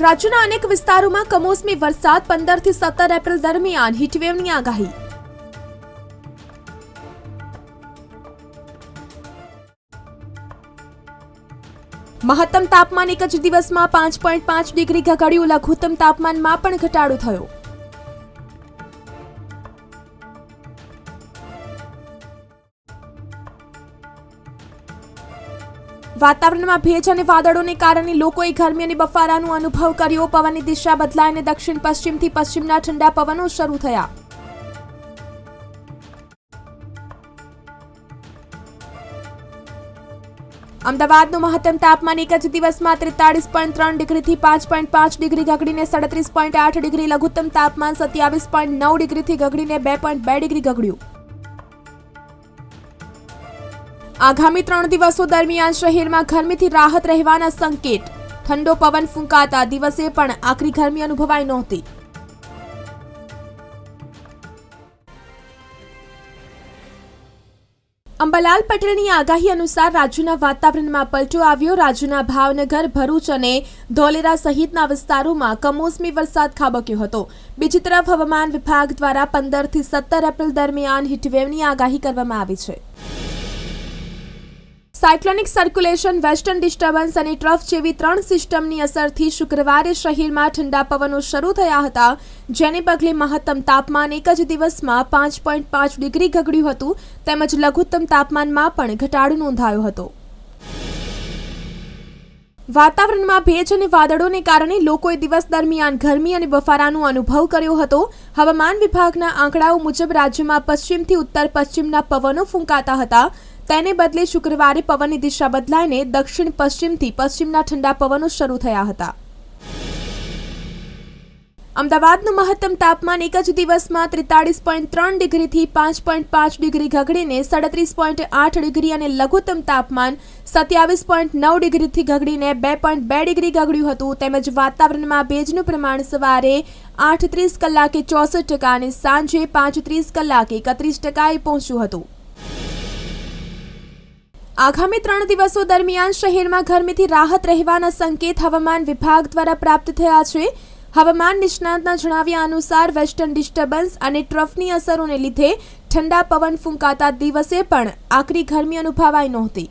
રાજ્યના અનેક વિસ્તારોમાં કમોસમી વરસાદ પંદરથી સત્તર એપ્રિલ દરમિયાન હીટવેવની આગાહી. મહત્તમ તાપમાન એક જ દિવસમાં પાંચ પોઈન્ટ પાંચ ડિગ્રી ઘટાડ્યું લઘુત્તમ તાપમાનમાં પણ ઘટાડો થયો. વાતાવરણમાં ભેજ અને વાદળોને કારણે લોકોએ ગરમી અને બફારાનો અનુભવ કર્યો. પવનની દિશા બદલાઈને દક્ષિણ પશ્ચિમથી પશ્ચિમના ઠંડા પવનો શરૂ થયા. અમદાવાદનું મહત્તમ તાપમાન એક જ દિવસમાં ત્રેતાળીસ પોઈન્ટ ત્રણ ડિગ્રીથી પાંચ પોઈન્ટ પાંચ ડિગ્રી ગગડીને સાડત્રીસ પોઈન્ટ આઠ ડિગ્રી લઘુત્તમ તાપમાન સત્યાવીસ પોઈન્ટ નવ ડિગ્રીથી ગગડીને બે પોઈન્ટ બે ડિગ્રી ગગડ્યું. આગામી ત્રણ દિવસો દરમિયાન શહેરમાં ગરમીથી રાહત રહેવાના સંકેત. ઠંડો પવન ફૂંકાતા દિવસે પણ આકરી ગરમી અનુભવાઈ નહોતી. અંબાલાલ પટેલની આગાહી અનુસાર રાજ્યના વાતાવરણમાં પલટો આવ્યો. રાજ્યના ભાવનગર, ભરૂચ અને ધોલેરા સહિતના વિસ્તારોમાં કમોસમી વરસાદ ખાબક્યો હતો. બીજી તરફ હવામાન વિભાગ દ્વારા પંદરથી સત્તર એપ્રિલ દરમિયાન હીટવેવની આગાહી કરવામાં આવી છે. સાયક્લોનિક સર્ક્યુલેશન, વેસ્ટર્ન ડિસ્ટર્બન્સ અને ટ્રફ જેવી ત્રણ સિસ્ટમની અસરથી શુક્રવારે શહેરમાં ઠંડા પવનો શરૂ થયા હતા, જેને પગલે મહત્તમ તાપમાન એક જ દિવસમાં પાંચ પોઈન્ટ પાંચ ડિગ્રી ગગડ્યું હતું, તેમજ લઘુત્તમ તાપમાનમાં પણ ઘટાડો નોંધાયો હતો. વાતાવરણમાં ભેજ અને વાદળોને કારણે લોકોએ દિવસ દરમિયાન ગરમી અને બફારાનો અનુભવ કર્યો હતો. હવામાન વિભાગના આંકડાઓ મુજબ રાજ્યમાં પશ્ચિમથી ઉત્તર પશ્ચિમના પવનો ફૂંકાતા હતા. તેને બદલે શુક્રવારે પવનની દિશા બદલાઈને દક્ષિણ પશ્ચિમથી પશ્ચિમના ઠંડા પવનો શરૂ થયા હતા. અમદાવાદનું મહત્તમ તાપમાન એક જ દિવસમાં ત્રેતાળીસ પોઈન્ટ ત્રણ ડિગ્રીથી પાંચ પોઈન્ટ પાંચ ડિગ્રી ઘગડીને સાડત્રીસ પોઈન્ટ આઠ ડિગ્રી અને લઘુત્તમ તાપમાન સત્યાવીસ પોઈન્ટ નવ ડિગ્રીથી ઘગડીને બે પોઈન્ટ બે ડિગ્રી ઘગડ્યું હતું. તેમજ વાતાવરણમાં ભેજનું પ્રમાણ સવારે આઠ ત્રીસ કલાકે ચોસઠ ટકા અને સાંજે પાંચ ત્રીસ કલાકે એકત્રીસ ટકાએ પહોંચ્યું હતું. આગામી ત્રણ દિવસો દરમિયાન શહેરમાં ગરમીથી રાહત રહેવાના સંકેત હવામાન વિભાગ દ્વારા પ્રાપ્ત થયા છે. હવામાન નિષ્ણાતના જણાવ્યા અનુસાર વેસ્ટર્ન ડિસ્ટર્બન્સ અને ટ્રફની અસરોને લીધે ઠંડા પવન ફૂંકાતા દિવસે પણ આકરી ગરમી અનુભવાઈ નહોતી.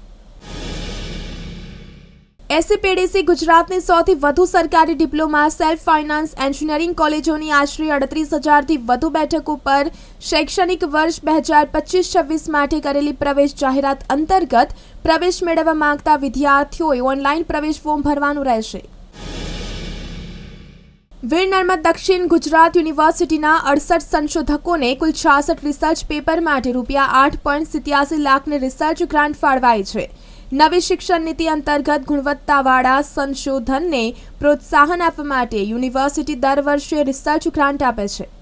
એસસીપીડીસી ગુજરાતની સૌથી વધુ સરકારી ડિપ્લોમા, સેલ્ફ ફાઇનાન્સ, એન્જિનિયરિંગ કોલેજોની આશરે અડત્રીસ હજારથી વધુ બેઠક ઉપર શૈક્ષણિક વર્ષ બે હજાર પચીસ છવ્વીસ માટે કરેલી પ્રવેશ જાહેરાત અંતર્ગત પ્રવેશ મેળવવા માંગતા વિદ્યાર્થીઓએ ઓનલાઈન પ્રવેશ ફોર્મ ભરવાનું રહેશે. વીર નર્મદ દક્ષિણ ગુજરાત યુનિવર્સિટીના અડસઠ સંશોધકોને કુલ છાસઠ રિસર્ચ પેપર માટે રૂપિયા આઠ પોઈન્ટ સિત્યાસી લાખની રિસર્ચ ગ્રાન્ટ ફાળવાઈ છે. નવી શિક્ષણ નીતિ અંતર્ગત ગુણવત્તાવાળા સંશોધનને પ્રોત્સાહન આપવા માટે યુનિવર્સિટી દર વર્ષે રિસર્ચ ગ્રાન્ટ આપે છે.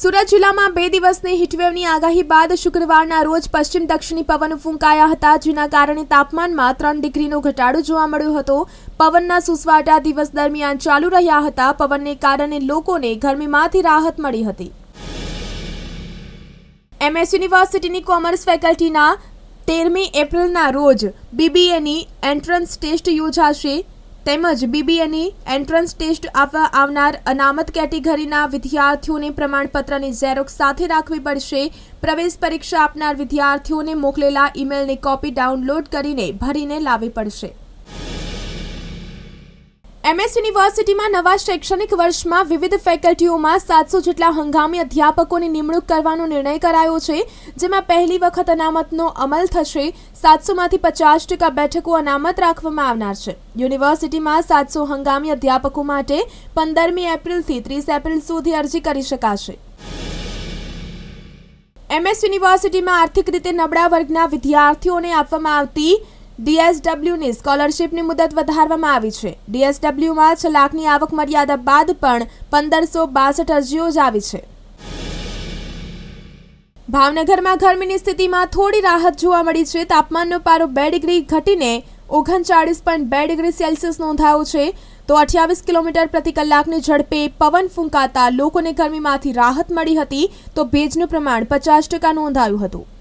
સુરત જિલ્લામાં બે દિવસની હીટવેવની આગાહી બાદ શુક્રવારના રોજ પશ્ચિમ દક્ષિણી પવન ફૂંકાયા હતા, જેના કારણે તાપમાનમાં ત્રણ ડિગ્રીનો ઘટાડો જોવા મળ્યો હતો. પવનના સુસવાટા દિવસ દરમિયાન ચાલુ રહ્યા હતા. પવનને કારણે લોકોને ગરમીમાંથી રાહત મળી હતી. એમએસ યુનિવર્સિટીની કોમર્સ ફેકલ્ટીના તેરમી એપ્રિલના રોજ બીબીએની એન્ટ્રન્સ ટેસ્ટ યોજાશે. તેમજ બીબીએની એન્ટ્રન્સ ટેસ્ટ આપવા આવનાર અનામત કેટેગરીના વિદ્યાર્થીઓને પ્રમાણપત્રની ઝેરોક્ષ સાથે રાખવી પડશે. પ્રવેશ પરીક્ષા આપનાર વિદ્યાર્થીઓને મોકલેલા ઈમેલની કોપી ડાઉનલોડ કરીને ભરીને લાવવી પડશે. એમએસ યુનિવર્સિટીમાં નવા શૈક્ષણિક વર્ષમાં વિવિધ ફેકલ્ટીઓમાં સાતસો જેટલા હંગામી અધ્યાપકોની નિમણૂક કરવાનો નિર્ણય કરાયો છે, જેમાં પહેલી વખત અનામતનો અમલ થશે. સાતસોમાંથી પચાસ ટકા બેઠકો અનામત રાખવામાં આવનાર છે. યુનિવર્સિટીમાં સાતસો હંગામી અધ્યાપકો માટે પંદરમી એપ્રિલથી ત્રીસ એપ્રિલ સુધી અરજી કરી શકાશે. એમએસ યુનિવર્સિટીમાં આર્થિક રીતે નબળા વર્ગના વિદ્યાર્થીઓને આપવામાં આવતી ડીએસડબ્લ્યુની સ્કોલરશીપની મુદત વધારવામાં આવી છે. ડીએસડબ્લ્યુમાં છ લાખની આવક મર્યાદા બાદ પણ પંદરસો બાસઠ અરજીઓ જ આવી છે. ભાવનગરમાં ગરમીની સ્થિતિમાં થોડી રાહત જોવા મળી છે. તાપમાનનો પારો બે ડિગ્રી ઘટીને ઓગણચાળીસ પોઈન્ટ બે ડિગ્રી સેલ્સિયસ નોંધાયો છે. તો અઠ્યાવીસ કિલોમીટર પ્રતિ કલાકની ઝડપે પવન ફૂંકાતા લોકોને ગરમીમાંથી રાહત મળી હતી. તો ભેજનું પ્રમાણ પચાસ ટકા નોંધાયું હતું.